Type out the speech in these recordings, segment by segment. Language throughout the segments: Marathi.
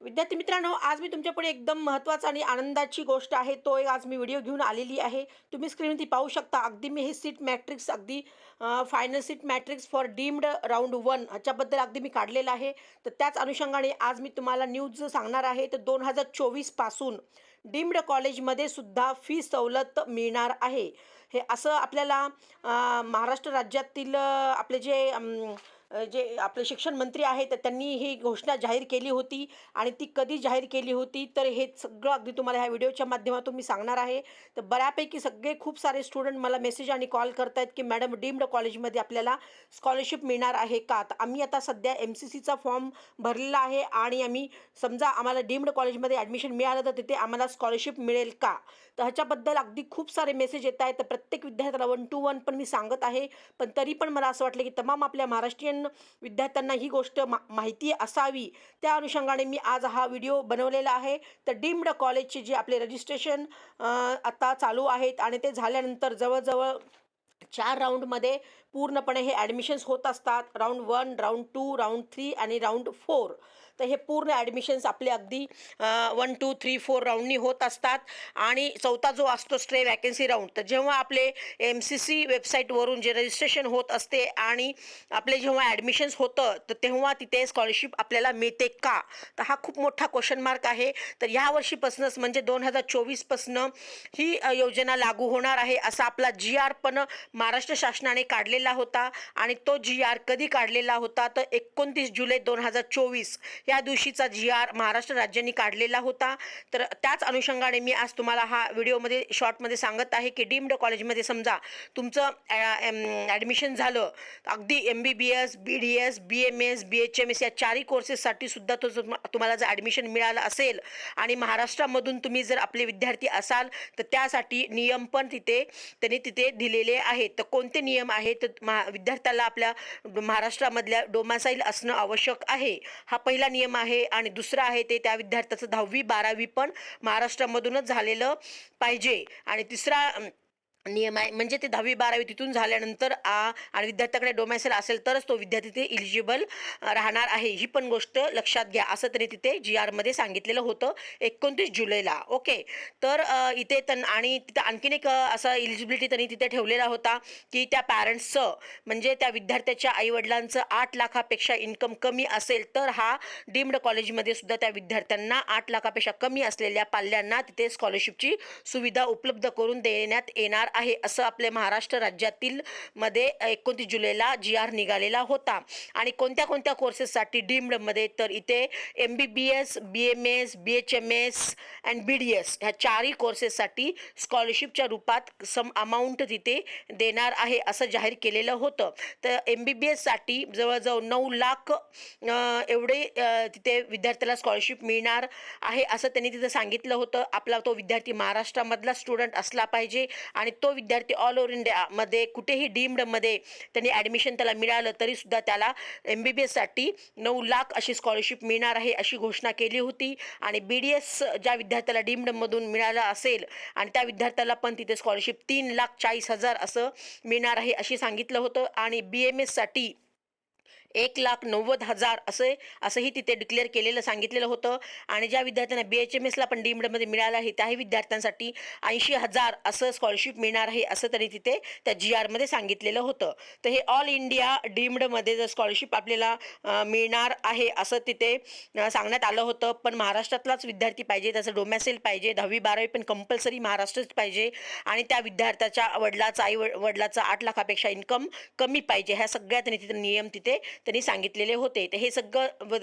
विद्यार्थी मित्रांनो आज मी तुमच्यापुढे एकदम महत्त्वाचा आणि आनंदाची गोष्ट आहे. तो एक आज मी व्हिडिओ घेऊन आलेली आहे. तुम्ही स्क्रीनवरती पाहू शकता अगदी मी हे सीट मॅट्रिक्स अगदी final seat matrix for deemed round one ह्याच्याबद्दल अगदी मी काढलेलं आहे. तर त्याच अनुषंगाने आज मी तुम्हाला न्यूज सांगणार आहे तर दोन हजार चोवीसपासून डीम्ड कॉलेजमध्ये सुद्धा फी सवलत मिळणार आहे. हे असं आपल्याला महाराष्ट्र राज्यातील आपले जे जे आपले शिक्षण मंत्री आहेत तर त्यांनी ही घोषणा जाहीर केली होती आणि ती कधी जाहीर केली होती तर हे सगळं अगदी तुम्हाला ह्या व्हिडिओच्या माध्यमातून मी सांगणार आहे. तर बऱ्यापैकी सगळे खूप सारे स्टुडंट मला मेसेज आणि कॉल करतायत की मॅडम डीम्ड कॉलेजमध्ये आपल्याला स्कॉलरशिप मिळणार आहे का? तर आम्ही आता सध्या एम सी सीचा फॉर्म भरलेला आहे आणि आम्ही समजा आम्हाला डीम्ड कॉलेजमध्ये ॲडमिशन मिळालं तर तिथे आम्हाला स्कॉलरशिप मिळेल का? तर ह्याच्याबद्दल अगदी खूप सारे मेसेज येत आहेत तर प्रत्येक विद्यार्थ्याला वन टू वन पण मी सांगत आहे. पण तरी पण मला असं वाटलं की तमाम आपल्या महाराष्ट्रीयन विद्यार्थ्यांना ही गोष्ट मा माहिती असावी. त्या अनुषंगाने मी आज हा व्हिडिओ बनवलेला आहे. तर डीम्ड कॉलेजचे जे आपले रजिस्ट्रेशन आता चालू आहेत आणि ते झाल्यानंतर जवळजवळ चार राऊंडमध्ये पूर्णपणे हे ॲडमिशन्स होत असतात. Round one round two round three आणि राऊंड फोर तर हे पूर्ण ॲडमिशन्स आपले अगदी वन टू थ्री फोर राऊंडनी होत असतात. आणि चौथा जो असतो स्ट्रे वॅकन्सी राऊंड तर जेव्हा आपले एम सी सी वेबसाईटवरून जे रजिस्ट्रेशन होत असते आणि आपले जेव्हा ॲडमिशन्स होतं तर तेव्हा तिथे स्कॉलरशिप आपल्याला मिळते का? तर हा खूप मोठा क्वेश्चन मार्क आहे. तर ह्या वर्षीपासूनच म्हणजे दोन हजार चोवीसपासनं ही योजना लागू होणार आहे असा आपला जी आर पण महाराष्ट्र शासनाने काढलेला होता. आणि तो जी आर कधी काढलेला होता? तर एकोणतीस जुलै दोन हजार चोवीस त्या दिवशीचा जी आर महाराष्ट्र राज्यांनी काढलेला होता. तर त्याच अनुषंगाने मी आज तुम्हाला हा व्हिडिओमध्ये शॉर्टमध्ये सांगत आहे की डीम्ड कॉलेजमध्ये समजा तुमचं ॲडमिशन झालं अगदी M B B S B D S B M S B H M S या चारही कोर्सेससाठी सुद्धा तो तुम्हाला जर ॲडमिशन मिळालं असेल आणि महाराष्ट्रामधून तुम्ही जर आपले विद्यार्थी असाल तर त्यासाठी नियम पण तिथे त्यांनी तिथे दिलेले आहेत. तर कोणते नियम आहेत? तर महा विद्यार्थ्याला आपल्या महाराष्ट्रामधल्या डोमासाईल असणं आवश्यक आहे. हा पहिला नियम आहे आणि दुसरं आहे ते त्या विद्यार्थ्याचं दहावी बारावी पण महाराष्ट्रामधूनच झालेलं पाहिजे. आणि तिसरा नियम आहे. म्हणजे ते दहावी बारावी तिथून झाल्यानंतर आ आणि विद्यार्थ्याकडे डोमॅसेल असेल तरच तो विद्यार्थी ते इलिजिबल राहणार आहे. ही पण गोष्ट लक्षात घ्या. असं तरी तिथे जी आरमध्ये सांगितलेलं होतं एकोणतीस जुलैला. ओके? तर इथे तन आणि तिथं आणखीन एक असं असा इलिजिबिलिटी त्यांनी तिथे ठेवलेला होता की त्या पॅरेंट्सचं म्हणजे त्या विद्यार्थ्याच्या आईवडिलांचं आठ लाखापेक्षा इन्कम कमी असेल तर हा डीम्ड कॉलेजमध्ये सुद्धा त्या विद्यार्थ्यांना आठ लाखापेक्षा कमी असलेल्या पाल्यांना तिथे स्कॉलरशिपची सुविधा उपलब्ध करून देण्यात येणार आहे आहे असं आपल्या महाराष्ट्र राज्यातील मध्ये एकोणतीस जुलैला जी आर निघालेला होता. आणि कोणत्या कोणत्या कोर्सेससाठी डीम्डमध्ये तर इथे M B B S B M S B H M S and B D S ह्या चारही कोर्सेससाठी स्कॉलरशिपच्या रूपात सम अमाऊंट तिथे देणार आहे असं जाहीर केलेलं होतं. तर एम बी बी एससाठी जवळजवळ नऊ लाख एवढे तिथे विद्यार्थ्याला स्कॉलरशिप मिळणार आहे असं त्यांनी तिथं सांगितलं होतं. आपला तो विद्यार्थी महाराष्ट्रामधला स्टुडंट असला पाहिजे आणि तो विद्यार्थी ऑल ओव्हर इंडियामध्ये कुठेही डीम्डमध्ये त्यांनी ॲडमिशन त्याला मिळालं तरीसुद्धा त्याला एम बी बी एससाठी नऊ लाख अशी स्कॉलरशिप मिळणार आहे अशी घोषणा केली होती. आणि बी डी एस ज्या विद्यार्थ्याला डीम्डमधून मिळालं असेल आणि त्या विद्यार्थ्याला पण तिथे स्कॉलरशिप तीन लाख चाळीस हजार असं मिळणार आहे अशी सांगितलं होतं. आणि बी एम एससाठी एक लाख नव्वद हजार असे असंही तिथे डिक्लेअर केलेलं सांगितलेलं होतं. आणि ज्या विद्यार्थ्यांना बी एच एम एसला पण डीम्डमध्ये मिळालं आहे त्याही विद्यार्थ्यांसाठी ऐंशी हजार असं स्कॉलरशिप मिळणार आहे असं त्यांनी तिथे त्या जी आरमध्ये सांगितलेलं होतं. तर हे ऑल इंडिया डीम्डमध्ये जर स्कॉलरशिप आपल्याला मिळणार आहे असं तिथे सांगण्यात आलं होतं. पण महाराष्ट्रातलाच विद्यार्थी पाहिजे त्याचं डोमॅसेल पाहिजे दहावी बारावी पण कंपल्सरी महाराष्ट्रच पाहिजे. आणि त्या विद्यार्थ्याच्या वडिलाचा आई वड- वडिलाचा आठ लाखापेक्षा इन्कम कमी पाहिजे ह्या सगळ्या त्यांनी तिथे नियम तिथे त्यांनी सांगितलेले होते. तर हे सगळं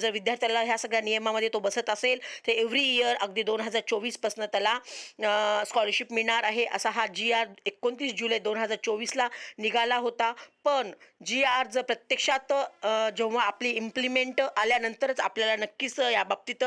जर विद्यार्थ्याला ह्या सगळ्या नियमामध्ये तो बसत असेल तर एव्हरी इयर अगदी दोन हजार चोवीसपासून त्याला स्कॉलरशिप मिळणार आहे असा हा जी आर एकोणतीस जुलै दोन हजार चोवीसला निघाला होता. पण जी आर जर प्रत्यक्षात जेव्हा आपली इम्प्लिमेंट आल्यानंतरच आपल्याला नक्कीच या बाबतीत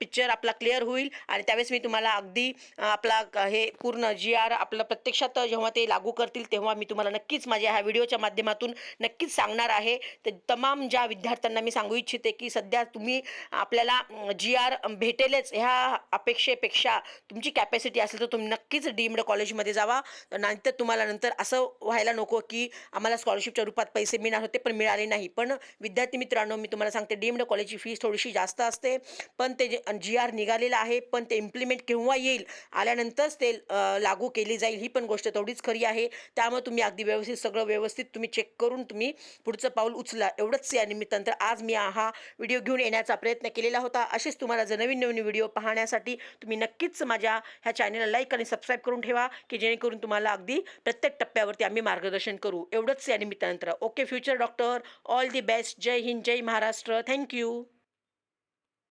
पिक्चर आपला क्लिअर होईल. आणि त्यावेळेस मी तुम्हाला अगदी आपला हे पूर्ण जी आर आपलं प्रत्यक्षात जेव्हा ते लागू करतील तेव्हा मी तुम्हाला नक्कीच माझ्या ह्या व्हिडिओच्या माध्यमातून नक्कीच सांगणार आहे. आहे तर तमाम ज्या विद्यार्थ्यांना मी सांगू इच्छिते की सध्या तुम्ही आपल्याला जी आर भेटेलच ह्या अपेक्षेपेक्षा तुमची कॅपॅसिटी असेल तर तुम्ही नक्कीच डीम्ड कॉलेजमध्ये जावा. नाहीतर तुम्हाला नंतर असं व्हायला नको की आम्हाला स्कॉलरशिपच्या रूपात पैसे मिळणार होते पण मिळाले नाही. पण विद्यार्थी मित्रांनो मी तुम्हाला सांगते डीम्ड कॉलेजची फीस थोडीशी जास्त असते पण ते जे जी आर निघालेलं आहे पण ते इम्प्लिमेंट केव्हा येईल आल्यानंतरच ते लागू केली जाईल ही पण गोष्ट तेवढीच खरी आहे. त्यामुळे तुम्ही अगदी व्यवस्थित सगळं व्यवस्थित तुम्ही चेक करून तुम्ही पुढचं पाऊल उचला एवढंच या निमित्तानं. तर आज मी हा व्हिडिओ घेऊन येण्याचा प्रयत्न केलेला होता. असेच तुम्हाला जर नवीन नवीन व्हिडिओ पाहण्यासाठी तुम्ही नक्कीच माझ्या ह्या चॅनलला लाईक आणि सबस्क्राईब करून ठेवा की जेणेकरून तुम्हाला अगदी प्रत्येक टप्प्यावरती आम्ही मार्गदर्शन करू. एवढंच या निमित्तानंतर okay future doctor all the best. जय हिंद जय महाराष्ट्र. Thank you